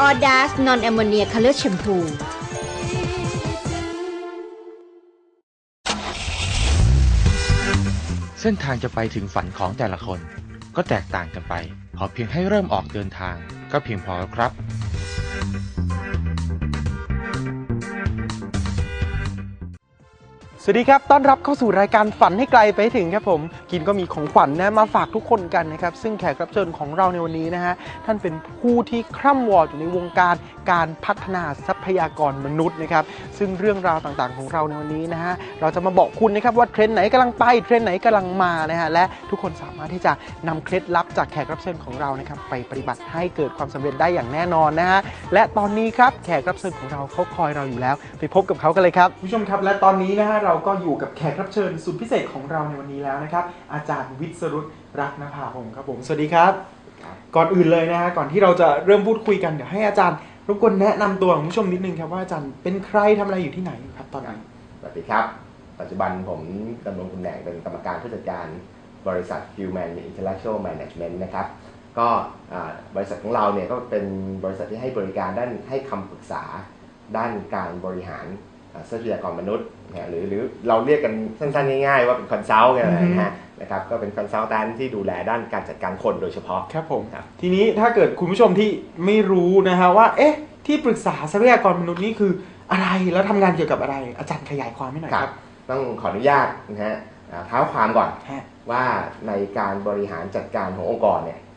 ออดาสนอนแอมโมเนียคัลเลอร์แชมพูเส้นทางจะไปถึงฝันของแต่ละคน ก็แตกต่างกันไป พอเพียงให้เริ่มออกเดินทาง ก็เพียงพอแล้วครับ สวัสดีครับ ต้อนรับเข้าสู่รายการฝันให้ไกลไปถึงครับผม กินก็มีของขวัญนะมาฝากทุกคนกันนะครับ ซึ่งแขกรับเชิญของเราในวันนี้นะฮะ ท่านเป็นผู้ที่คร่ำวอดอยู่ในวงการการพัฒนาทรัพยากรมนุษย์นะครับ ซึ่งเรื่องราวต่างๆ ของเราในวันนี้นะฮะ เราจะมาบอกคุณนะครับว่าเทรนด์ไหนกำลังไป เทรนด์ไหนกำลังมานะฮะ และทุกคนสามารถที่จะนำเคล็ดลับจากแขกรับเชิญของเรานะครับไปปฏิบัติให้เกิดความสำเร็จได้อย่างแน่นอนนะฮะ และตอนนี้ครับแขกรับเชิญของเราเขาคอยเราอยู่แล้ว ไปพบกับเขากันเลยครับ ผู้ชมครับ และตอนนี้นะฮะเราก็อยู่กับแขกรับเชิญสุดพิเศษของเราในวันนี้แล้วนะครับ อาจารย์วิศรุตรักนภาพงศ์ครับผม สวัสดีครับ ก่อนอื่นเลยนะฮะก่อนที่เราจะเริ่มพูดคุยกันเดี๋ยวให้อาจารย์รบกวนแนะนำตัวของผู้ชมนิดนึงครับว่าอาจารย์เป็นใครทำอะไรอยู่ที่ไหนอยู่ครับตอนนี้ สวัสดีครับ ปัจจุบันผมดำรงตำแหน่งเป็นกรรมการผู้จัดการบริษัท Human Intellectual Management นะครับ ก็อ่าบริษัทของเราเนี่ยก็เป็นบริษัทที่ให้บริการด้านให้คำปรึกษาด้านการบริหารอ่า ทรัพยากรมนุษย์นะฮะหรือหรือเราเรียกกันสั้นๆง่ายๆ ว่าเป็นคอนซัลท์กันนะฮะนะครับก็เป็นคอนซัลแทนที่ดูแลด้านการจัดการคนโดยเฉพาะครับผมครับทีนี้ถ้าเกิดคุณผู้ชมที่ไม่รู้นะฮะว่า เอ๊ะ ที่ปรึกษาทรัพยากรมนุษย์นี่คืออะไรแล้วทำงานเกี่ยวกับอะไร อาจารย์ขยายความให้หน่อยคครัรับบต้องขออนุญาตนะฮะอ่าเท้าความก่อนฮะว่าในการบริหารจัดการขององค์กรเนี่ยอ่า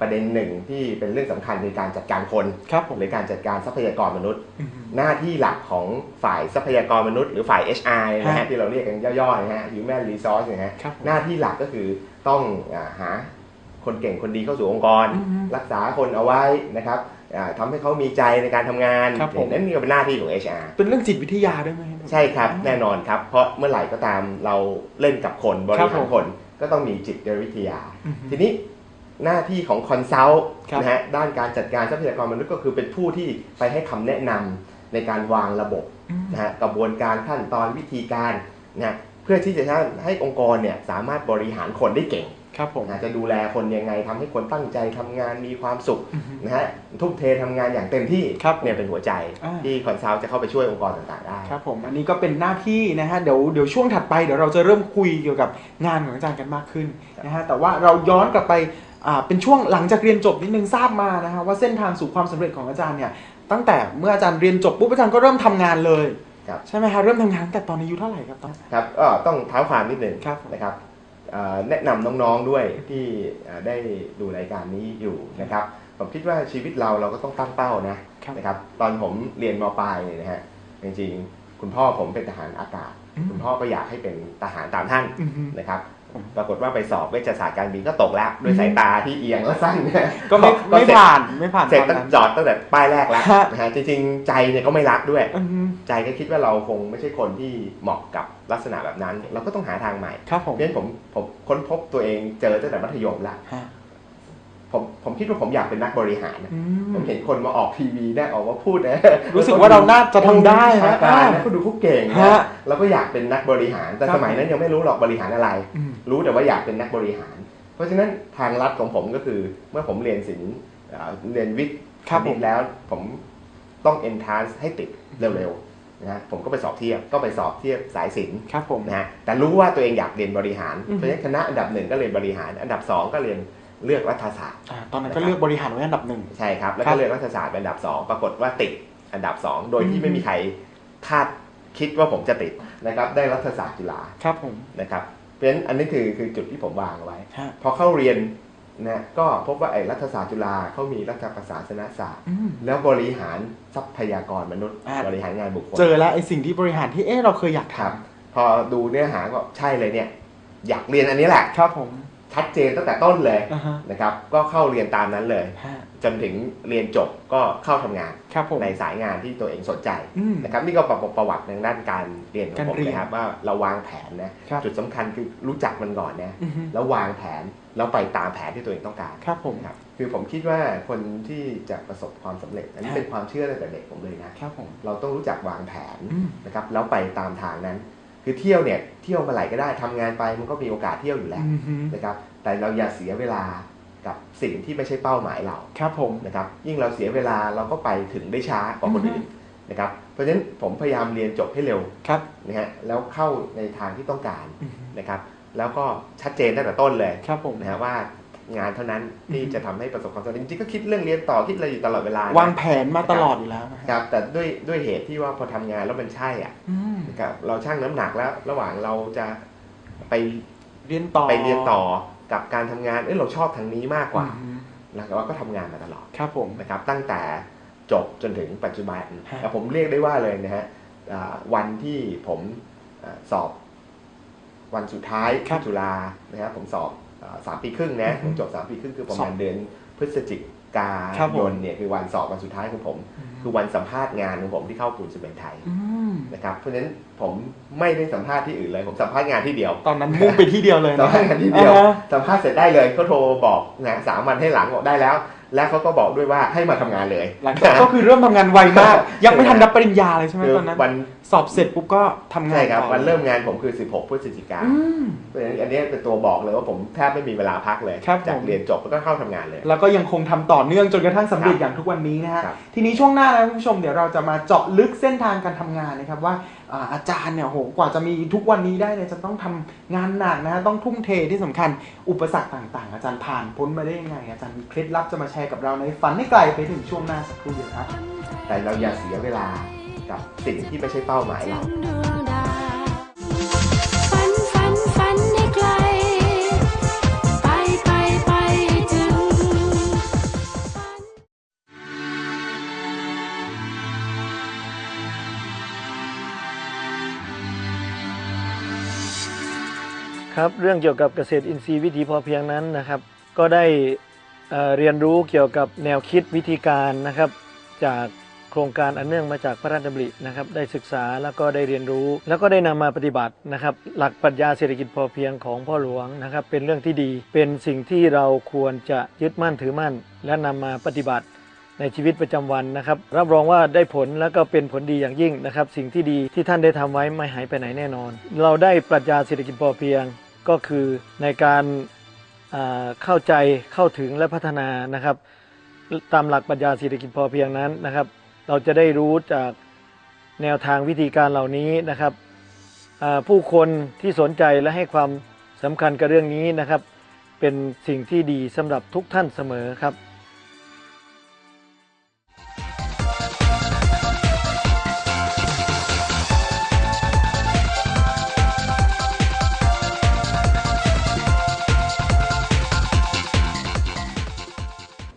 ประเด็นหนึ่งที่เป็นเรื่องสำคัญคือการจัดการคนครับผมหรือการจัดการทรัพยากรมนุษย์อืมหน้าที่หลักของฝ่ายทรัพยากรมนุษย์ หรือฝ่าย HR นะฮะฮะที่เราเรียกกันย่อๆนะฮะ Human Resource นะฮะครับผมหน้าที่หลักก็คือต้องอาหาคนเก่งคนดีเข้าสู่องค์กรอืมรักษาคนเอาไว้นะครับอ่าทำให้เขามีใจในการทำงานครับผมนั่นนี่ก็เป็นหน้าที่ของ HR เป็นเรื่องจิตวิทยาด้วยไหมใช่ครับแน่นอนครับ เพราะเมื่อไหร่ก็ตามเราเล่นกับคนบริครัหาบรผมคนก็ต้องมีจิตวิทยาอืมทีนี้ หน้าที่ของคอนซัลท์ครับนะฮะด้านการจัดการทรัพยากรมนุษย์ก็คือเป็นผู้ที่ไปให้คำแนะนำในการวางระบบอืม นะฮะกระบวนการขั้นตอนวิธีการนะฮะเพื่อที่จะให้องค์กรเนี่ยสามารถบริหารคนได้เก่ง ครับผม นะจะดูแลคนยังไงทำให้คนตั้งใจทำงานมีความสุขอืมนะฮะทุ่มเททำงานอย่างเต็มที่ครับผมเนี่ยเป็นหัวใจ อ่า ที่คอนซัลท์จะเข้าไปช่วยองค์กรต่างๆได้ ครับผมอันนี้ก็เป็นหน้าที่นะฮะเดี๋ยวเดี๋ยวช่วงถัดไปเดี๋ยวเราจะเริ่มคุยเกี่ยวกับงานของอาจารย์กันมากขึ้นนะฮะแต่ว่าเราย้อนกลับไปอ่า เป็นช่วงหลังจากเรียนจบนิดนึงทราบมานะฮะว่าเส้นทางสู่ความสำเร็จของอาจารย์เนี่ยตั้งแต่เมื่ออาจารย์เรียนจบปุ๊บอาจารย์ก็เริ่มทำงานเลยครับใช่ไหมฮะเริ่มทำงานตั้งแต่ตอนอายุเท่าไหร่ครับตอนครับก็ต้องเท้าความนิดหนึ่งครับนะครับเอ่อแนะนำน้องๆด้วยที่เอ่อได้ดูรายการนี้อยู่นะครับผมคิดว่าชีวิตเราเราก็ต้องตั้งเป้านะครับนะครับตอนผมเรียนมปลายเนี่ยนะฮะจริงๆ คุณพ่อผมเป็นทหารอากาศอืม คุณพ่อก็อยากให้เป็นทหารตามท่านอือฮึนะครับอืมปรากฏว่าไปสอบเวชศาสตร์การบินก็ตกแล้วด้วยสายตาที่เอียงและสั้นเนี่ยก็ไม่ไม่เสร็จผ่านไม่ผ่านเสร็จตอนตั้งนั้นจอดตั้งแต่ป้ายแรกแล้วฮะนะฮะจริงๆใจเนี่ยก็ไม่รักด้วยอือฮึใจก็คิดว่าเราคงไม่ใช่คนที่เหมาะกับลักษณะแบบนั้น เราก็ต้องหาทางใหม่ครับผมเพราะฉะนั้นผมผมค้นพบตัวเองเจอตั้งแต่มัธยมแล้วฮะ ผมผมคิดว่าผมอยากเป็นนักบริหารนะอืผมมเห็นคนมาออกทีวีได้ออกมาพูดนะรู้สึกว่าเราน่าจะทำได้ฮะฮะการนะก็ดูเขาเก่งฮะนะเราก็อยากเป็นนักบริหารแต่ครับสมัยนั้นยังไม่รู้หรอกบริหารอะไรอืมรู้แต่ว่าอยากเป็นนักบริหาร เพราะฉะนั้นทางลัดของผมก็คือ เมื่อผมเรียนศิลป์อ่าเรียนวิทย์ครับคณิตแล้วผมต้อง entrance ให้ติดเร็วๆนะฮะผมก็ไปสอบเทียบก็ไปสอบเทียบสายศิลป์ครับผมนะฮะแต่รู้ว่าตัวเองอยากเรียนบริหารอืมเพราะฉะนั้นคณะอันดับหนึ่งก็เรียนบริหาร อันดับสองก็เรียน เลือกรัฐศาสตร์อ่าตอนนั้นก็เลือกบริหารไว้อันดับหนึ่งใช่ครับ แล้วครัก็บเลือกรัฐศาสตร์เป็นอันดับสองปรากฏว่าติดอันดับสองโดยอืที่มไม่มีใครคาดคิดว่าผมจะติดนะครับ ได้รัฐศาสตร์จุฬาครับผมนะครับเพราะฉะนั้นอันนี้คือคือจุดที่ผมวางเอาไว้ฮะพอเข้าเรียนนะก็พบว่าไอ้รัฐศาสตร์จุฬาเขามีรัฐประศาสนศาสตร์อืมแล้วบริหารทรัพยากรมนุษย์อ่าบริหารงานบุคคลเจอแล้วไอ้สิ่งที่บริหารที่เอ๊ะเราเคยอยากครับทำพอดูเนื้อหาก็ใช่เลยเนี่ย อยากเรียนอันนี้แหละครับผม ชัดเจนตั้งแต่ต้นเลยอ่าฮะ นะครับ ก็เข้าเรียนตามนั้นเลย ฮะ จนถึงเรียนจบก็เข้าทำงานครับผมในสายงานที่ตัวเองสนใจอืม นะครับนี่ก็ประประวัติทางด้านการเรียนของการผมเรียนนะครับว่าเราวางแผนนะครับ จุดสำคัญคือรู้จักมันก่อนนะอือฮึแล้ววางแผนแล้วไปตามแผนที่ตัวเองต้องการครับผมครับคือผมคิดว่าคนที่จะประสบความสำเร็จ อันนี้ฮะเป็นความเชื่อตั้งแต่เด็กผมเลยนะครับผมเราต้องรู้จักวางแผนอืมนะครับแล้วไปตามทางนั้น คือเที่ยวเนี่ยเที่ยวเมื่อไหร่ก็ได้ทำงานไปมันก็มีโอกาสเที่ยวอยู่แล้วอือฮึนะครับแต่เราอย่าเสียเวลากับสิ่งที่ไม่ใช่เป้าหมายเราครับผมนะครับยิ่งเราเสียเวลาเราก็ไปถึงได้ช้ากว่าคนอื่นนะครับเพราะฉะนั้นผมพยายามเรียนจบให้เร็วครับนะฮะแล้วเข้าในทางที่ต้องการอือฮึนะครับแล้วก็ชัดเจนตั้งแต่ต้นเลยครับผมนะฮะว่า งานเท่านั้นที่อือฮึจะทำให้ประสบความสำเร็จจริงๆก็คิดเรื่องเรียนต่อคิดอะไรอยู่ตลอดเวลานะวางแผนมาตลอดอยู่แล้วนะฮะครับแต่ด้วยด้วยเหตุที่ว่าพอทำงานแล้วมันใช่อะอืมนะครับเราชั่งน้ำหนักแล้ว ระหว่างเราจะไปเรียนต่อไปเรียนต่อกับการทำงานเอ้ยเราชอบทางนี้มากกว่าอือฮึแล้วเราก็ทำงานมาตลอดครับผมนะครับตั้งแต่จบจนถึงปัจจุบันฮะแต่ผมเรียกได้ว่าเลยนะฮะอ่าวันที่ผมอ่าสอบวันสุดท้ายที่จุฬานะครับผมสอบอา สามปีครึ่งนะผมจบสามปีครึ่งคือประมาณเดือนพฤศจิกายนเนี่ยคือวันสอบวันสุดท้ายของผม คือวันสัมภาษณ์งานของผมที่เข้าปูนซีเมนต์ไทยอืมนะครับเพราะฉะนั้นผมไม่ได้สัมภาษณ์ที่อื่นเลยผมสัมภาษณ์งานที่เดียว ตอนนั้นมุ่งไปที่เดียวเลยสัมนะภาษณ์งานที่เดียวอ่าฮะสัมภาษณ์เสร็จได้เลยเขาโทรบอกนะสามวันให้หลังบอกได้แล้ว และเขาก็บอกด้วยว่าให้มาทำงานเลย หลังจากก็คือเริ่มทำงานไวมาก ยังไม่ทันรับปริญญาเลยใช่ไหมคือตอนนั้นวันสอบเสร็จปุ๊บก็ทำงานใช่ครับต่อวันเริ่มงานผมคือ 16 พฤศจิกาอืมเพราะฉะนั้นอันนี้เป็นตัวบอกเลยว่าผมแทบไม่มีเวลาพักเลยครับจากผมเรียนจบแล้วก็เข้าทำงานเลย แล้วก็ยังคงทำต่อเนื่องจนกระทั่งสำเร็จครับอย่างทุกวันนี้นะฮะครับทีนี้ช่วงหน้านะคุณผู้ชมเดี๋ยวเราจะมาเจาะลึกเส้นทางการทำงานนะครับว่าอ่าอาจารย์เนี่ยโหกว่าจะมีทุกวันนี้ได้เนี่ยจะต้องทำงานหนักนะฮะต้องทุ่มเทที่สำคัญอุปสรรคต่าง ๆ อาจารย์ผ่านพ้นมาได้ยังไงอาจารย์มีเคล็ดลับจะมาแชร์กับเราในฝันให้ไกลไปถึงช่วงหน้าสักครู่เดียวครับ แต่เราอย่าเสียเวลากับสิ่งที่ไม่ใช่เป้าหมายเราครับเรื่องเกี่ยวกับเกษตรอินทรีย์วิถีพอเพียงนั้นนะครับ ก็ได้ เรียนรู้เกี่ยวกับแนวคิดวิธีการนะครับจากโครงการอันเนื่องมาจากพระราชดำรินะครับได้ศึกษาแล้วก็ได้เรียนรู้ แล้วก็ได้นำมาปฏิบัตินะครับ หลักปรัชญาเศรษฐกิจพอเพียงของพ่อหลวงนะครับ เป็นเรื่องที่ดีเป็นสิ่งที่เราควรจะยึดมั่นถือมั่น และนำมาปฏิบัติในชีวิตประจำวันนะครับ รับรองว่าได้ผลแล้วก็เป็นผลดีอย่างยิ่งนะครับ สิ่งที่ดีที่ท่านได้ทำไว้ไม่หายไปไหนแน่นอน เราได้ปรัชญาเศรษฐกิจพอเพียงก็คือในการ เข้าใจเข้าถึงและพัฒนานะครับ ตามหลักปรัชญาเศรษฐกิจพอเพียงนั้นนะครับ เราจะได้รู้จากแนวทางวิธีการเหล่านี้นะครับผู้คนที่สนใจและให้ความสำคัญกับเรื่องนี้นะครับ เป็นสิ่งที่ดีสำหรับทุกท่านเสมอครับ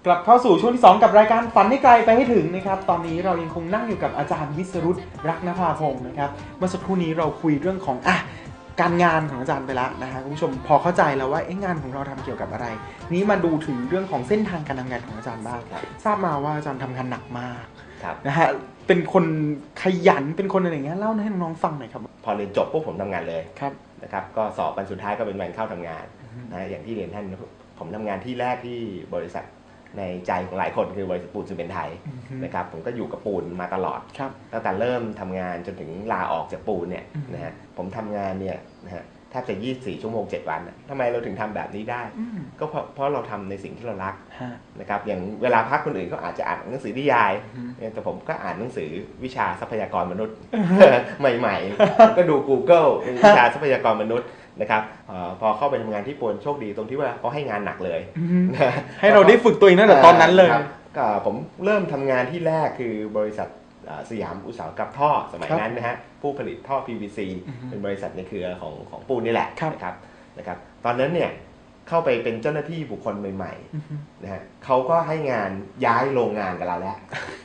กลับเข้าสู่ช่วงที่ 2 กับรายการฝันให้ไกลไปให้ถึงนะครับ ตอนนี้เรายังคงนั่งอยู่กับอาจารย์วิสรุตรักนภาพงศ์นะครับ เมื่อสักครู่นี้เราคุยเรื่องของอะการงานของอาจารย์ไปแล้วนะฮะคุณผู้ชมพอเข้าใจแล้วว่าเอ๊ะงานของเราทำเกี่ยวกับอะไร นี้มาดูถึงเรื่องของเส้นทางการทำงานของอาจารย์บ้างครับทราบมาว่าอาจารย์ทำงานหนักมากครับนะฮะเป็นคนขยันเป็นคนอะไรอย่างเงี้ยเล่าให้น้องๆฟังหน่อยครับ พอเรียนจบปุ๊บผมทำงานเลยครับนะครับก็สอบวันสุดท้ายก็เป็นวันเข้าทำงานนะอย่างที่เรียนท่านผมทำงานที่แรกที่บริษัท ในใจของหลายคนคือบริษัทปูนซีเมนต์ไทยอือฮึนะครับผมก็อยู่กับปูนมาตลอดครับตั้งแต่เริ่มทำงานจนถึงลาออกจากปูนเนี่ยอืมนะฮะผมทำงานเนี่ยนะฮะแทบจะ 24 ชั่วโมง 7 วันน่ะทำไมเราถึงทำแบบนี้ได้อืมก็เพราะเพราะเราทำในสิ่งที่เรารักฮะนะครับอย่างเวลาพักคนอื่นเขาอาจจะอ่านหนังสือนิยายอืมเนี่ยแต่ผมก็อ่านหนังสือวิชาทรัพยากรมนุษย์ ใหม่ ๆ ก็ดู Google วิชาทรัพยากรมนุษย์ นะครับเออพอเข้าไปทำงานที่ปูนโชคดีตรงที่ว่าเขาให้งานหนักเลยอืมให้เราได้ฝึกตัวเองตั้งแต่ตอนนั้นเลย ครับก็ผมเริ่มทำงานที่แรกคือบริษัทอ่าสยามอุตสาหกรรมท่อสมัยครับนั้นนะฮะผู้ผลิตท่อ PVC อือฮึเป็นบริษัทในเครือของของปูนนี่แหละครับ นะครับนะครับ ตอนนั้นเนี่ย เข้าไปเป็นเจ้าหน้าที่บุคคลใหม่ๆนะฮะเขาก็ให้งานย้ายโรงงานกับเราแล้ว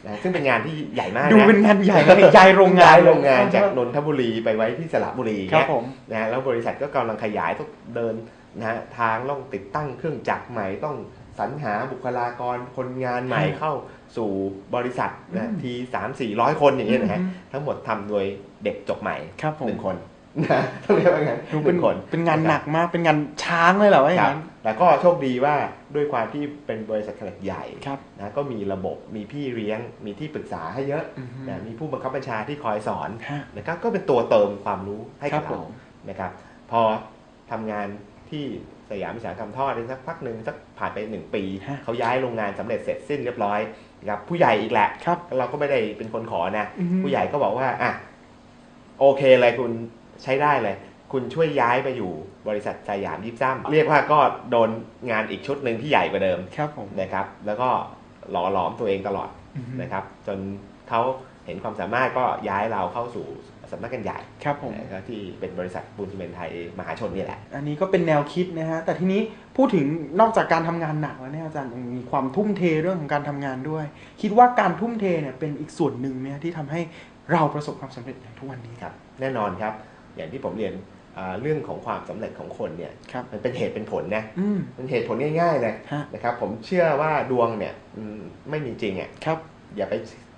นะฮะซึ่งเป็นงานที่ใหญ่มากนะดูเป็นงานใหญ่นะย้ายโรงงานย้ายโรงงานจากนนทบุรีไปไว้ที่สระบุรีครับเนี่ยผมนะฮะแล้วบริษัทก็กำลังขยายต้องเดินนะฮะทางต้องติดตั้งเครื่องจักรใหม่ต้องสรรหาบุคลากรคนงานใหม่อืมเข้าสู่บริษัทอืนะมทีสามสี่ร้อยคนอย่างเงี้ยนะฮะอืมทั้งหมดทำโดยเด็กจบใหม่ครับผมหนึ่งคน นะต้องเรียกว่างั้นดูหเป็นนึ่งคนเป็นงานหนักมากเป็นงานช้างเลยเหรอว่าอคย่ารังบนั้นแต่ก็โชคดีว่าด้วยความที่เป็นบริษัทขนาดใหญ่ครับนะก็มีระบบมีพี่เลี้ยงมีที่ปรึกษาให้เยอะอือฮึนะมีผู้บังคับบัญชาที่คอยสอนฮะนะครับก็เป็นตัวเติมความรู้ให้ครักับบผเรามนะครับ พอทำงานที่สยามอุตสาหกรรมทอดได้สักพักหนึ่งสักผ่านไปหนึ่งปีฮะเขาย้ายโรงงานสำเร็จเสร็จสิ้นเรียบร้อยนะครับผู้ใหญ่อีกแหละครับเราก็ไม่ได้เป็นคนขอนะอือฮึผู้ใหญ่ก็บอกว่าอะโอเคเลยคุณ ใช้ได้เลย คุณช่วยย้ายไปอยู่บริษัทสยามยิบซ้ำเรียกว่าก็โดนงานอีกชุดหนึ่งที่ใหญ่กว่าเดิมครับผมนะครับ แล้วก็หล่อหลอมตัวเองตลอดอือฮึนะครับ จนเขาเห็นความสามารถก็ย้ายเราเข้าสู่สำนักงานใหญ่ครับผมนะก็ที่เป็นบริษัทปูนซีเมนต์ไทยมหาชนนี่แหละ อันนี้ก็เป็นแนวคิดนะฮะ แต่ทีนี้พูดถึงนอกจากการทำงานหนักแล้วเนี่ยอาจารย์ยังมีความทุ่มเทเรื่องของการทำงานด้วย คิดว่าการทุ่มเทเนี่ยเป็นอีกส่วนหนึ่งเนี่ยที่ทำให้เราประสบความสำเร็จอย่างทุกวันนี้ครับ แน่นอนครับ อย่างที่ผมเรียนอ่าเรื่องของความสำเร็จของคนเนี่ยครับมันเป็นเหตุเป็นผลนะอืมเป็นเหตุผลง่ายๆเลยฮะนะครับ ผมเชื่อว่าดวงเนี่ยอืมไม่มีจริงอะครับอย่าไป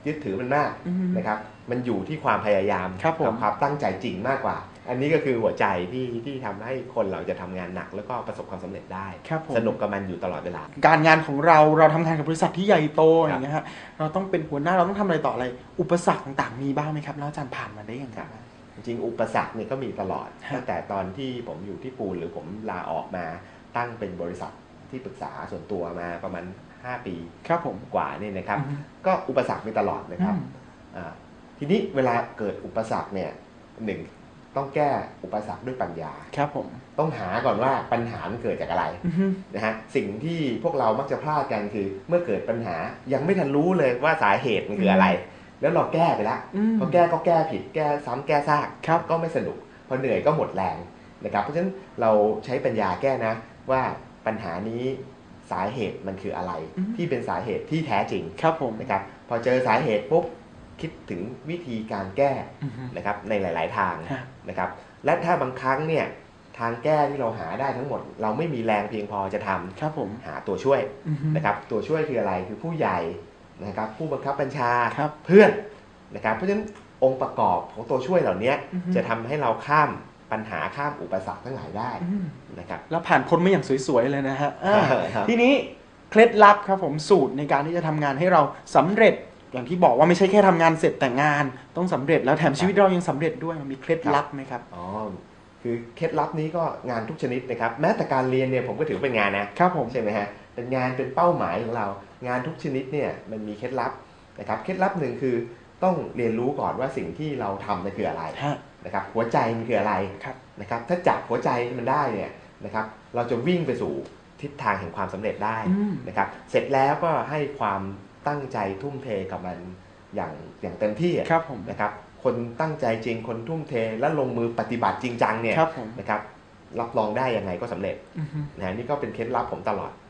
ยึดถือมันมากอืมนะครับ มันอยู่ที่ความพยายามครับผมกัความตั้งใจจริงมากกว่า อันนี้ก็คือหัวใจที่ที่ทำให้คนเราจะทำงานหนัก แล้วก็ประสบความสำเร็จได้ครับผมสนุกกับมันอยู่ตลอดเวลา การงานของเราเราทำงานกับบริษัทที่ใหญ่โตครับอย่างเงี้ยฮะเราต้องเป็นหัวหน้าเราต้องทำอะไรต่ออะไร อุปสรรคต่างๆมีบ้างไหมครับแล้วอาจารย์ผ่านมาได้ยังไงบ้างจริ งๆอุปสรรคเนี่ยก็มีตลอดฮะตั้งแต่ตอนที่ผมอยู่ที่ปูนหรือผมลาออกมาตั้งเป็นบริษัทที่ปรึกษาส่วนตัวมาประมาณ 5 ปีครับผมกว่าเนี่ยนะครับอือฮึก็อุปสรรคมีตลอดนะครับอืมอ่าทีนี้เวลาเกิดอุปสรรคเนี่ยหนึ่งต้องแก้อุปสรรคด้วยปัญญา ครับผม ต้องหาก่อนว่าปัญหามันเกิดจากอะไรอือฮึนะฮะ สิ่งที่พวกเรามักจะพลาดกันคือ เมื่อเกิดปัญหายังไม่ทันรู้เลยว่าสาเหตุมันคืออะไร แล้วเราแก้ไปแล้วอืมพอแก้ก็แก้ผิดแก้ซ้ำแก้ซากครับก็ไม่สนุกพอเหนื่อยก็หมดแรงนะครับเพราะฉะนั้นเราใช้ปัญญาแก้นะว่าปัญหานี้สาเหตุมันคืออะไรอืมที่เป็นสาเหตุที่แท้จริงครับผมนะครับพอเจอสาเหตุปุ๊บคิดถึงวิธีการแก้อือฮึนะครับในหลาย ๆ ทางฮะนะครับและถ้าบางครั้งเนี่ยทางแก้ที่เราหาได้ทั้งหมด เราไม่มีแรงเพียงพอจะทำครับผมหาตัวช่วยอือฮึนะครับตัวช่วยคืออะไรคือผู้ใหญ่ นะครับผู้บังคับบัญชาครับเพื่อนนะครับเพราะฉะนั้นองค์ประกอบของตัวช่วยเหล่านี้อือฮึจะทำให้เราข้ามปัญหาข้ามอุปสรรคทั้งหลายได้อืมนะครับแล้วผ่านพ้นมาอย่างสวยๆเลยนะฮะอ่าครับทีนี้เคล็ดลับครับผมสูตรในการที่จะทำงานให้เราสำเร็จอย่างที่บอกว่าไม่ใช่แค่ทำงานเสร็จแต่งานต้องสำเร็จแล้วแถมชีวิตเรายังสำเร็จด้วยมีเคล็ดลับไหมครับอ๋อคือเคล็ดลับนี้ก็งานทุกชนิดนะครับแม้แต่การเรียนเนี่ยผมก็ถือว่าเป็นงานนะครับผมใช่ไหมฮะเป็นงานเป็นเป้าหมายของเรา งานทุกชนิดเนี่ยมันมีเคล็ดลับนะครับเคล็ดลับหนึ่งคือต้องเรียนรู้ก่อนว่าสิ่งที่เราทำนั่นคืออะไรฮะนะครับหัวใจมันคืออะไรครับนะครับถ้าจับหัวใจมันได้เนี่ยนะครับเราจะวิ่งไปสู่ทิศทางแห่งความสำเร็จได้อืมนะครับเสร็จแล้วก็ให้ความตั้งใจทุ่มเทกับมันอย่างอย่างเต็มที่อะครับผมนะครับคนตั้งใจจริงคนทุ่มเทและลงมือปฏิบัติจริงจังเนี่ยครับผมนะครับรับรองได้ยังไงก็สำเร็จอือฮึนะฮะนี่ก็เป็นเคล็ดลับผมตลอดฮะมา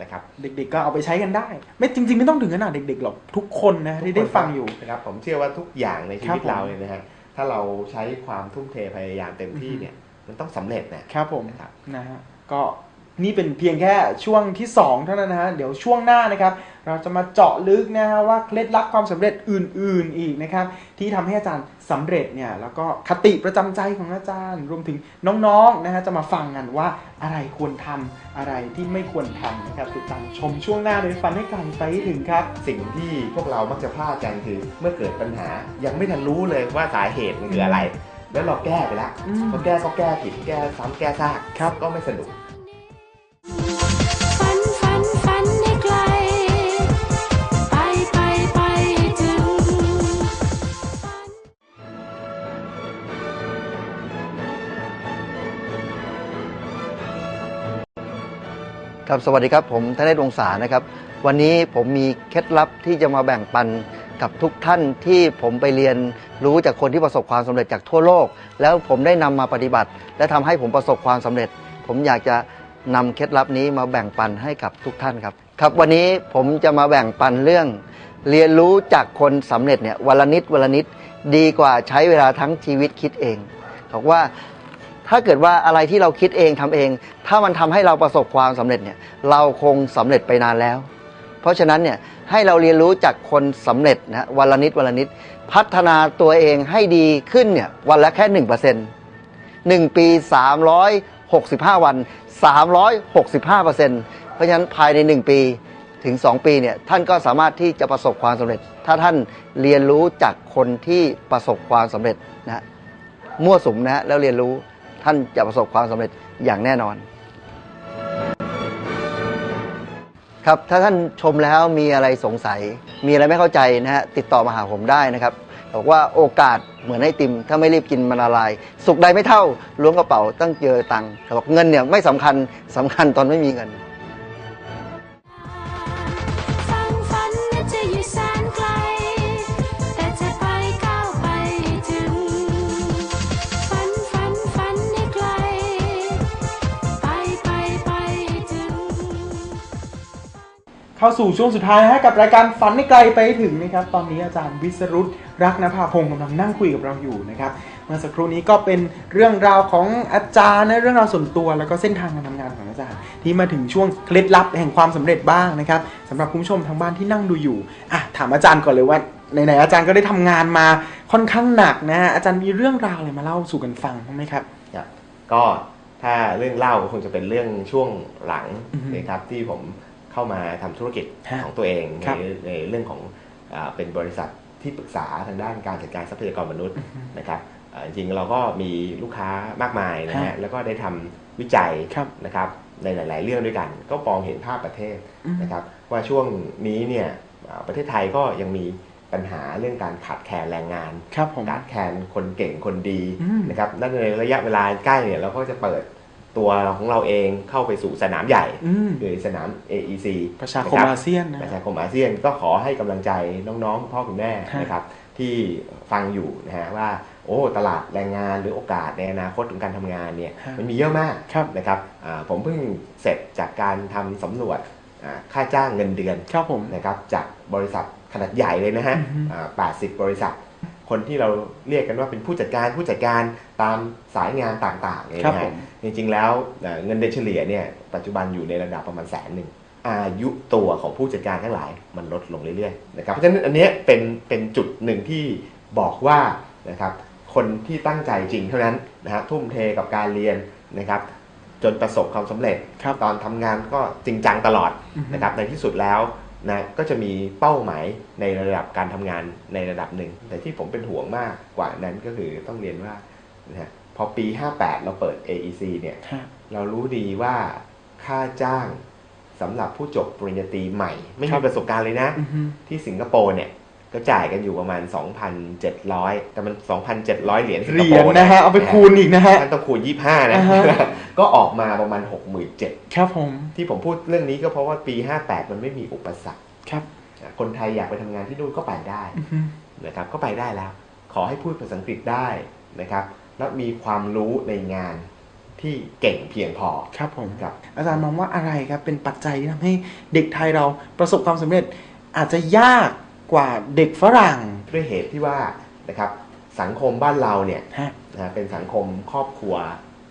นะครับเด็กๆก็เอาไปใช้กันได้ ไม่จริง ๆ ไม่ต้องถึงขนาดเด็กๆหรอกทุกคนนะที่ได้ฟังอยู่นะครับผมเชื่อว่าทุกอย่างในชีวิตครับผมเราเนี่ยนะฮะถ้าเราใช้ความทุ่มเทพยายามเต็มที่อือฮึเนี่ยมันต้องสำเร็จนะครับผมนะครับนะฮะก็ นี่เป็นเพียงแค่ช่วงที่ 2 เท่านั้นนะฮะ เดี๋ยวช่วงหน้านะครับ เราจะมาเจาะลึกนะฮะว่าเคล็ดลับความสำเร็จอื่น ๆ อีกนะครับ ที่ทำให้อาจารย์สำเร็จเนี่ย แล้วก็คติประจำใจของอาจารย์ รวมถึงน้องๆนะฮะจะมาฟังกันว่าอะไรควรทำอะไรที่ไม่ควรทำนะครับ ติดตามชมช่วงหน้าเลยฟันให้ไกลไปให้ถึงครับ สิ่งที่พวกเรามักจะพลาดกันคือ เมื่อเกิดปัญหายังไม่ทันรู้เลยว่าสาเหตุมันคืออะไรแล้วเราแก้ไปแล้วอืมพอแก้ก็แก้ผิดแก้ซ้ำแก้ซากครับก็ไม่สนุก ครับสวัสดีครับผมธเนศวงศานะครับ วันนี้ผมมีเคล็ดลับที่จะมาแบ่งปันกับทุกท่านที่ผมไปเรียนรู้จากคนที่ประสบความสำเร็จจากทั่วโลก แล้วผมได้นำมาปฏิบัติ และทำให้ผมประสบความสำเร็จ ผมอยากจะนำเคล็ดลับนี้มาแบ่งปันให้กับทุกท่านครับ ครับวันนี้ผมจะมาแบ่งปันเรื่อง เรียนรู้จากคนสำเร็จเนี่ยวันละนิดวันละนิดดีกว่าใช้เวลาทั้งชีวิตคิดเองบอกว่า ถ้าเกิดว่าอะไรที่เราคิดเองทำเอง ถ้ามันทำให้เราประสบความสำเร็จเนี่ยเราคงสำเร็จไปนานแล้ว เพราะฉะนั้นเนี่ยให้เราเรียนรู้จากคนสำเร็จนะวันละนิดวันละนิด พัฒนาตัวเองให้ดีขึ้นเนี่ยวันละแค่หนึ่งเปอร์เซ็นต์หนึ่งปี 365 วัน 365เปอร์เซ็นต์เพราะฉะนั้นภายใน 1 ปีถึง 2 ปีเนี่ยท่านก็สามารถที่จะประสบความสำเร็จ ถ้าท่านเรียนรู้จากคนที่ประสบความสำเร็จนะมั่วสุมนะแล้วเรียนรู้ ท่านจะประสบความสำเร็จอย่างแน่นอน ครับถ้าท่านชมแล้วมีอะไรสงสัย มีอะไรไม่เข้าใจนะฮะติดต่อมาหาผมได้นะครับบอกว่าโอกาสเหมือนไอติม ถ้าไม่รีบกินมันละลาย สุกใดไม่เท่าล้วงกระเป๋าต้องเจอตังค์บอกเงินเนี่ยไม่สำคัญสำคัญตอนไม่มีเงิน เข้าสู่ช่วงสุดท้ายฮะกับรายการฝันให้ไกลไปถึงนะครับตอนนี้อาจารย์วิสรุตรักนภาพงศ์กำลังนั่งคุยกับเราอยู่นะครับเมื่อสักครู่นี้ก็เป็นเรื่องราวของอาจารย์นะเรื่องราวส่วนตัว แล้วก็เส้นทางการทำงานของอาจารย์ ที่มาถึงช่วงเคล็ดลับแห่งความสำเร็จบ้างนะครับสำหรับคุณผู้ชมทางบ้านที่นั่งดูอยู่อะถามอาจารย์ก่อนเลยว่าไหนๆอาจารย์ก็ได้ทำงานมาค่อนข้างหนักนะอาจารย์มีเรื่องราวอะไรมาเล่าสู่กันฟังบ้างไหมครับก็ถ้าเรื่องเล่าก็คงจะเป็นเรื่องช่วงหลังนะครับที่ผม เข้ามาทำธุรกิจฮะของตัวเองครับในในเรื่องของอาเป็นบริษัทที่ปรึกษาทางด้านการจัดการทรัพยากรมนุษย์นะครับอ่าจริงๆเราก็มีลูกค้ามากมายนะฮะฮะแล้วก็ได้ทำวิจัยครับนะครับในหลาย ๆ เรื่องด้วยกัน ก็มองเห็นภาพประเทศอืมนะครับว่าช่วงนี้เนี่ยอ่าประเทศไทยก็ยังมีปัญหาเรื่องการขาดแคลนแรงงานครับผมขาดแคลนคนเก่งคนดีอืมนะครับนั่นในระยะเวลาใกล้เนี่ยเราก็จะเปิด ตัวของเราเองเข้าไปสู่สนามใหญ่อืมคือสนาม AEC ประชาคมนะบอาเซียนนะประชาคมอาเซียนก็ขอให้กำลังใจน้องๆพ่อคุณแม่ฮะนะครับที่ฟังอยู่นะฮะว่าโอ้ตลาดแรงงานหรือโอกาสในอนาคตของการทำงานเนี่ยฮะมันมีเยอะมากครับนะครับอ่าผมเพิ่งเสร็จจากการทำสำรวจอ่าค่าจ้างเงินเดือนครับผมนะครับจากบริษัทขนาดใหญ่เลยนะฮะอือฮึอ่า80 บริษัท คนที่เราเรียกกันว่าเป็นผู้จัดการผู้จัดการตามสายงานต่างๆเนี่ยครับนะผฮะมจริงๆแล้วเอ่อเงินเดือนเฉลี่ยเนี่ยปัจจุบันอยู่ในระดับประมาณแสนหนึ่งอายุตัวของผู้จัดการทั้งหลายมันลดลงเรื่อยๆนะครับเพราะฉะนั้นอันเนี้ยเป็นเป็นจุดหนึ่งที่บอกว่านะครับคนที่ตั้งใจจริงเท่านั้นนะฮะทุ่มเทกับการเรียนนะครับจนประสบความสำเร็จครับตอนทำงานก็จริงจังตลอดอือฮึนะครับในที่สุดแล้ว นะก็จะมีเป้าหมายในระดับการทำงานในระดับหนึ่ง แต่ที่ผมเป็นห่วงมากกว่านั้นก็คือต้องเรียนว่านะฮะพอปี 58 เราเปิด AEC เนี่ยฮะเรารู้ดีว่าค่าจ้างสำหรับผู้จบปริญญาตรีใหม่ ไม่ครัมีบประสบการณ์เลยนะอือฮึที่สิงคโปร์เนี่ย ก็จ่ายกันอยู่ประมาณ 2,700 แต่มัน 2,700 เหรียญสิงเหครีโปยญร์นะฮะ เอาไปคูณอีกนะฮะ มันต้องคูณ 25นะอ่าฮะก็ออกมาประมาณ 67,000ครับผม ที่ผมพูดเรื่องนี้ก็เพราะว่าปี 58 มันไม่มีอุปสรรคครับ คนไทยอยากไปทำงานที่นู่นก็ไปได้อือฮึนะครับ ก็ไปได้แล้ว ขอให้พูดภาษาอังกฤษได้นะครับ แล้วมีความรู้ในงานที่เก่งเพียงพอครับผมครับอาจารย์มองว่าอะไรครับเป็นปัจจัยที่ทำให้เด็กไทยเราประสบความสำเร็จอาจจะยาก กว่าเด็กฝรั่ง ด้วยเหตุที่ว่านะครับสังคมบ้านเราเนี่ยฮะ นะเป็นสังคมครอบครัว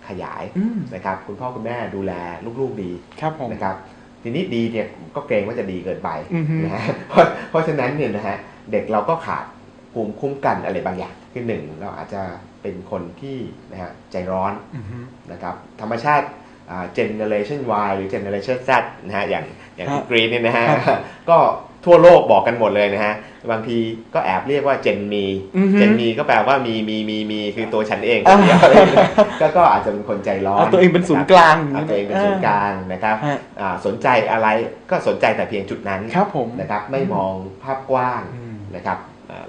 ขยายอืม นะครับคุณพ่อคุณแม่ดูแลลูกๆดี ครับผม นะครับทีนี้ดีเนี่ยก็เกรงว่าจะดีเกินไปอือฮึ นะฮะเพราะเพราะฉะนั้นเนี่ยนะฮะเด็กเราก็ขาดภูมิคุ้มกันอะไรบางอย่างคือหนึ่งเราอาจจะเป็นคนที่นะฮะใจร้อนอือฮึ นะครับธรรมชาติอ่า generation Y หรือ generation Z นะฮะอย่างอย่างครัที่บกรีนเนี่ยนะฮะครับ ก็ ทั่วโลกบอกกันหมดเลยนะฮะ บางทีก็แอบเรียกว่าเจนมีอือฮึเจนมีก็แปลว่ามีมีมีมีคือตัวฉันเองคนเดียวอะไรอย่างเงี้ยก็ก็อาจจะเป็นคนใจร้อนเอาตัวเองเป็นศูนย์กลางอย่างเอานี้ตัวเองเป็นศูนย์กลางนะครับฮะอ่าสนใจอะไรก็สนใจแต่เพียงจุดนั้นครับผมนะครับไม่มองภาพกว้างอืมนะครับอ่า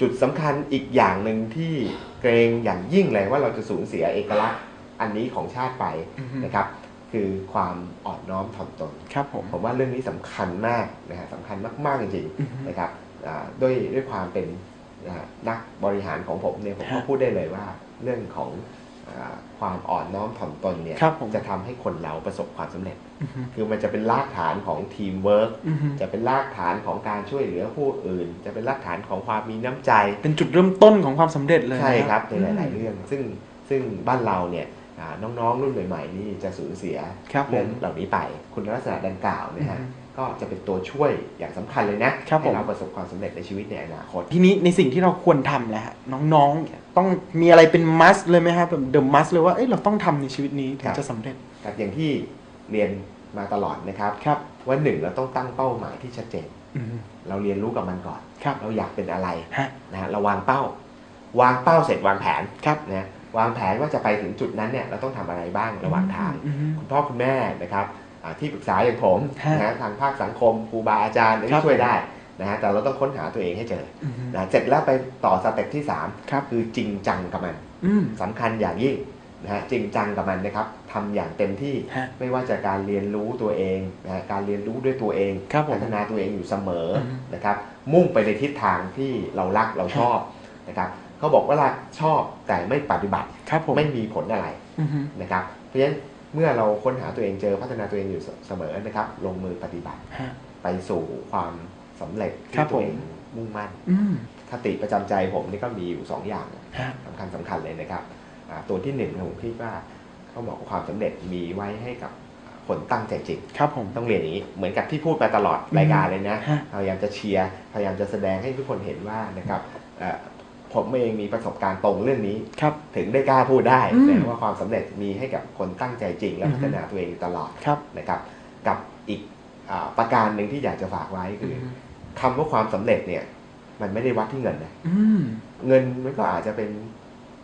จุดสำคัญอีกอย่างหนึ่งที่เกรงอย่างยิ่งเลยว่าเราจะสูญเสียเอกลักษณ์อันนี้ของชาติไปอือฮึนะครับ คือความอ่อนน้อมถ่อมตนครับผมผมว่าเรื่องนี้สำคัญมากนะฮะสำคัญมากๆจริงอือฮึๆนะครับอ่าด้วยด้วยความเป็นอ่านักบริหารของผมเนี่ยผมก็ฮะพูดได้เลยว่าเรื่องของอ่าความอ่อนน้อมถ่อมตนเนี่ยครับผมจะทำให้คนเราประสบความสำเร็จอือฮึคือมันจะเป็นรากฐานของทีมเวิร์กอือฮึจะเป็นรากฐานของการช่วยเหลือผู้อื่น จะเป็นรากฐานของความมีน้ำใจ เป็นจุดเริ่มต้นของความสำเร็จเลยนะใช่ครับในหลาย ๆ เรื่อง ซึ่งซึ่งบ้านเราเนี่ยอ่า น้องๆรุ่นใหม่ๆนี่จะสูญเสียครับผมเรื่องเหล่านี้ไป คุณลักษณะดังกล่าวเนะฮะอือฮึก็จะเป็นตัวช่วยอย่างสำคัญเลยนะครับผมให้เราประสบความสำเร็จในชีวิตในอนาคตทีนี้ในสิ่งที่เราควรทำแหละฮะน้องๆ ต้องมีอะไรเป็นมัสเลยไหมครับแบบเดอะมัสเลยว่าเอ้ยเราต้องทำในชีวิตนี้ถึครังบจะสำเร็จครับอย่างที่เรียนมาตลอดนะครับครับว่าหนึ่งเราต้องตั้งเป้าหมายที่ชัดเจนอืมเราเรียนรู้กับมันก่อนครับเราอยากเป็นอะไรฮะนะฮะเราวางเป้า วางเป้าเสร็จวางแผนครับนะ วางแผนว่าจะไปถึงจุดนั้นเนี่ยเราต้องทำอะไรบ้างระหว่างทางอืมคุณพ่อคุณแม่นะครับอ่าที่ปรึกษาอย่างผมฮะนะฮะทางภาคสังคมครูบาอาจารย์อันครันี้บช่วยได้นะฮะแต่เราต้องค้นหาตัวเองให้เจออืมนะเสร็จแล้วไปต่อสเต็ปที่ครับ3คือจริงจังกับมันอืมสำคัญอย่างยิ่งนะฮะจริงจังกับมันนะครับทำอย่างเต็มที่ฮะไม่ว่าจะการเรียนรู้ตัวเองนะฮะการเรียนรู้ด้วยตัวเองครับผมพัฒนาตัวเองอยู่เสมออืมนะครับมุ่งไปในทิศทางที่เรารักเราชอบนะครับ เขาบอกว่ารักชอบแต่ไม่ปฏิบัติครับผมไม่มีผลอะไรอืมนะครับ เพราะฉะนั้นเมื่อเราค้นหาตัวเองเจอพัฒนาตัวเองอยู่เสมอนะครับ ลงมือปฏิบัติฮะไปสู่ความสำเร็จครัที่บตัวเองผมมุ่งมั่นอืมคติประจำใจผมนี่ก็มีอยู่ 2 อย่างฮะสำคัญสำคัญเลยนะครับอ่าตัวที่หนึ่งผมคิดว่าเขาบอกว่าความสำเร็จมีไว้ให้กับคนตั้งใจจริงครับผมต้องเรียนอย่างนี้เหมือนกับที่พูดมาตลอดรายการเลยนะฮะพยายามจะเชียร์พยายามจะแสดงให้ทุกคนเห็นว่านะครับเอ่อ ผมเองมีประสบการณ์ตรงเรื่องนี้ครับถึงได้กล้าพูดได้อืมนะว่าความสำเร็จมีให้กับคนตั้งใจจริง และอือฮึพัฒนาตัวเองอยู่ตลอดครับนะครับ กับอีกอาประการหนึ่งที่อยากจะฝากไว้คืออคำว่าความสำเร็จเนี่ย มันไม่ได้วัดที่เงินนะอืมเงินมันก็อาจจะเป็น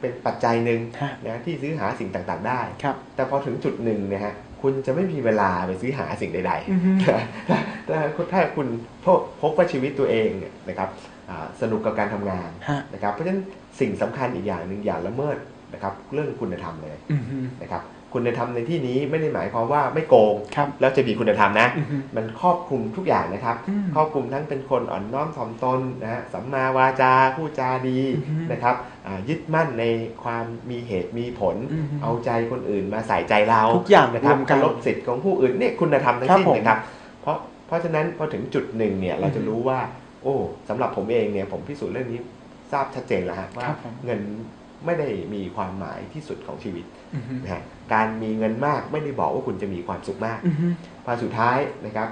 เป็นปัจจัยหนึ่งฮะนะที่ซื้อหาสิ่งต่างๆได้ครับ แต่พอถึงจุดหนึ่งเนะฮะคุณจะไม่มีเวลาไปซื้อหาสิ่งใดอือฮึๆถ้าถ้าคุณพบพบว่าชีวิตตัวเองเนี่ยนะครับอ่า สนุกกับการทำงานฮะนะครับเพราะฉะนั้นสิ่งสำคัญอีกอย่างหนึ่งอย่าละเมิดนะครับเรื่องคุณธรรมเลยอืมนะครับคุณธรรมในที่นี้ไม่ได้หมายความว่าไม่โกงครับแล้วจะมีคุณธรรมนะอืมมันครอบคลุมทุกอย่างนะครับอืมครอบคลุมทั้งเป็นคนอ่อนน้อมถ่อมตนนะฮะสัมมาวาจาพูดจาดีอือฮึนะครับอ่ายึดมั่นในความมีเหตุมีผลอือฮึเอาใจคนอื่นมาใส่ใจเราทุกอย่างนะครับรวมกันเคารพสิทธิ์ของผู้อื่นเนี่ยคุณธรรมทั้งครับสิ้นผมนะครับ เพราะเพราะฉะนั้นพอถึงจุดหนึ่งเนี่ยเราจะอือฮึรู้ว่า โอ้สำหรับผมเองเนี่ยผมพิสูจน์เรื่องนี้ทราบชัดเจนแล้วฮะว่าครับผมเงินไม่ได้มีความหมายที่สุดของชีวิตอืมนะฮะการมีเงินมากไม่ได้บอกว่าคุณจะมีความสุขมากอืมพอสุดท้ายนะครับ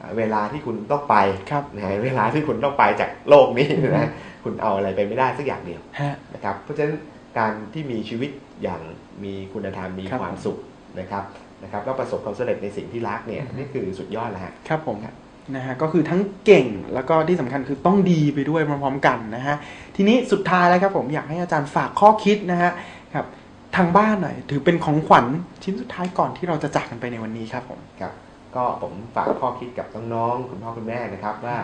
อ่าเวลาที่คุณต้องไปครับนะฮะเวลาที่คุณต้องไปจากโลกนี้นะฮะคุณเอาอะไรไปไม่ได้สักอย่างเดียวฮะนะครับ เพราะฉะนั้นการที่มีชีวิตอย่างมีคุณธรรมมีครับความสุขนะครับนะครับแล้วประสบความสำเร็จในสิ่งที่รักเนี่ยอือฮึนี่คือสุดยอดแล้วฮะครับผม นะฮะก็คือทั้งเก่งแล้วก็ที่สำคัญคือต้องดีไปด้วยพร้อมๆกันนะฮะทีนี้สุดท้ายแล้วครับผมอยากให้อาจารย์ฝากข้อคิดนะฮะครับทางบ้านหน่อย ถือเป็นของขวัญชิ้นสุดท้ายก่อนที่เราจะจากกันไปในวันนี้ครับผมครับก็ผมฝากข้อคิดกับน้องๆคุณพ่อคุณแม่นะครับว่า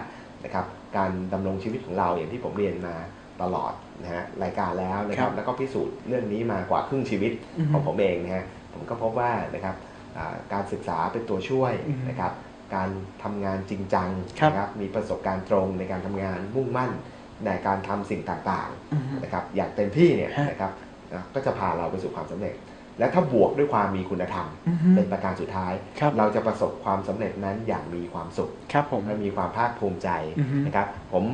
นะครับการดำรงชีวิตของเราอย่างที่ผมเรียนมาตลอดนะฮะรายการแล้วนะคครัรับบแล้วก็พิสูจน์เรื่องนี้มากว่าครึ่งชีวิตอือฮึของผมเองนะฮะผมก็พบว่านะครับอ่าการศึกษาเป็นตัวช่วยอือฮึนะครับ การทำงานจริงจังครับนะครับมีประสบการณ์ตรงในการทำงานมุ่งมั่นในการทำสิ่งต่างอืมๆนะครับอย่างเต็มที่เนี่ยฮะนะครับนะก็จะพาเราไปสู่ความสำเร็จ และถ้าบวกด้วยความมีคุณธรรมอืมเป็นประการสุดท้ายครับเราจะประสบความสำเร็จนั้นอย่างมีความสุขครับผมและมีความภาคภูมิใจอือฮึนะครับผม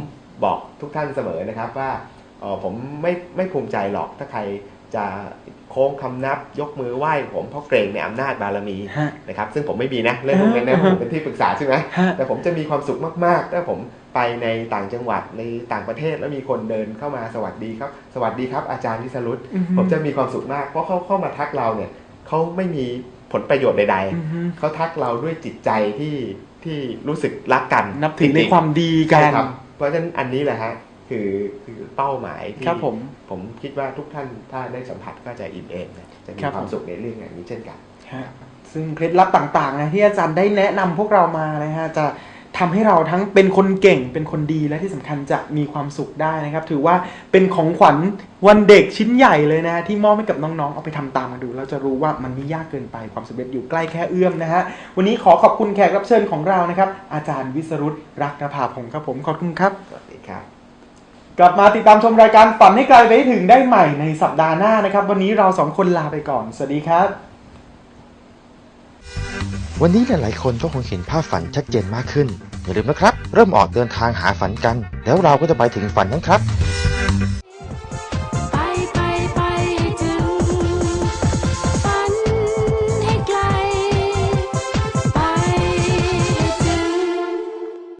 บอกทุกท่านเสมอนะครับว่าเอ่อผมไม่ไม่ภูมิใจหรอกถ้าใคร จะโค้งคำนับยกมือไหว้ผมเพราะเกรงในอำนาจบารมีฮะนะครับ ซึ่งผมไม่มีนะเรื่องพวกนี้นะอ่าผมเป็นที่ปรึกษาใช่ไหมฮะแต่ผมจะมีความสุขมากๆถ้าผมไปในต่างจังหวัดในต่างประเทศแล้วมีคนเดินเข้ามาสวัสดีครับ สวัสดีครับ อาจารย์วิสรุตอือฮึผมจะมีความสุขมากเพราะเขาเข้ามาทักเราเนี่ยเขาไม่มีผลประโยชน์ใดอือฮึๆเขาทักเราด้วยจิตใจที่ที่รู้สึกรักกันนับถือในจริงๆความดีกัใช่นครับเพราะฉะนั้นอันนี้แหละฮะคือคือเป้าหมายที่ครับผมผมคิดว่าทุกท่านถ้าได้สัมผัสก็จะอิ่มเอมนะจะมีครับความผมสุขในเรื่องอย่างนี้เช่นกันฮะซึ่งเคล็ดลับต่างๆนะที่อาจารย์ได้แนะนำพวกเรามานะฮะจะทำให้เราทั้งเป็นคนเก่งเป็นคนดีและที่สำคัญจะมีความสุขได้นะครับ ถือว่าเป็นของขวัญวันเด็กชิ้นใหญ่เลยนะฮะที่มอบให้กับน้องๆ เอาไปทำตามมาดูแล้วจะรู้ว่ามันไม่ยากเกินไปความสำเร็จอยู่ใกล้แค่เอื้อมนะฮะวันนี้ขอขอบคุณแขกรับเชิญของเรานะครับ อาจารย์วิสรุตรักนภาพงศ์ครับผมขอบคุณครับสวัสดีครับ กลับมาติดตามชมรายการฝันให้ไกลไปให้ถึงได้ใหม่ในสัปดาห์หน้านะครับ วันนี้เราสองคนลาไปก่อน สวัสดีครับ วันนี้หลายๆ คนก็คงเห็นภาพฝันชัดเจนมากขึ้น อย่าลืมนะครับ เริ่มออกเดินทางหาฝันกัน แล้วเราก็จะไปถึงฝันนั้นครับ